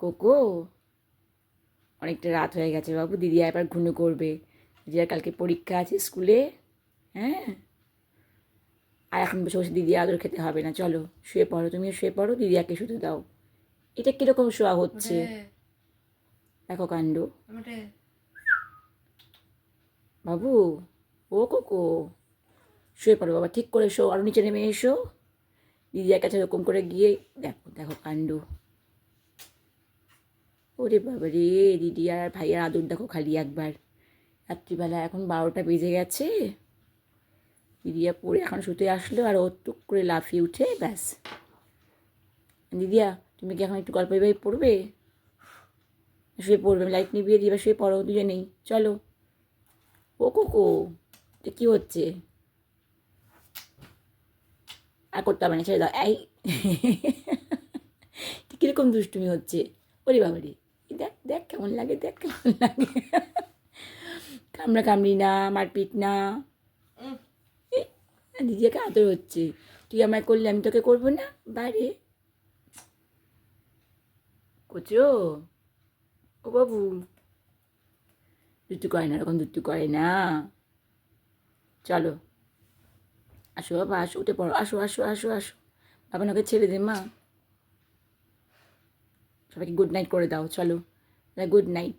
Cocoa? অনেকটা রাত হয়ে গেছে বাবু দিদি এবার ঘুনু করবে। দিদির কালকে পরীক্ষা আছে স্কুলে হ্যাঁ? আর এখন বসে বসে দিদি আদর খেতে হবে না চলো শুয়ে পড়ো তুমিও শুয়ে পড়ো দিদি দিদিয়াকে শুতে দাও। এটা কীরকম শোয়া হচ্ছে? দেখো কাণ্ড। বাবু ও কোকো? শুয়ে পড়ো বাবা ঠিক করে শো আরও নিচে নেমে এসো। দিদিয়ার কাছে এরকম করে গিয়ে দেখো দেখো কাণ্ড। ওরে বাবা রে, দিদি আর ভাইয়ার আদর দেখো খালি একবার। রাত্রিবেলা এখন বারোটা বেজে গেছে। দিদিয়া পড়ে এখন শুতে আসলো আর ও টুক করে লাফিয়ে উঠে, ব্যাস। দিদিয়া, তুমি কি এখন একটু গল্প বই পড়বে? শুয়ে পড়বে লাইট নিভিয়ে দিয়ে এবার শুয়ে পড়ো, দুজনেই। চলো। ও কোকো কী হচ্ছে? আর করতে হবে না, ছেড়ে দাও। এই। কীরকম দুষ্টুমি হচ্ছে? ওরে বাবা রে। এই দেখ দেখ কেমন লাগে দেখ কেমন লাগে। কামড়া কামড়ি না মারপিট না। দিদিকে আদর হচ্ছে। তুই আমায় করলে আমি তোকে করব না? বাইরে। কোচো? ও বাবু। দুটু করে না এরকম দুটু করে না। চলো। আসো বাবা আসো উঠে পড়ো। আসো আসো আসো আসো। বাবা ওকে ছেড়ে দে মা। সবাইকে গুড নাইট করে দাও চলো। Good night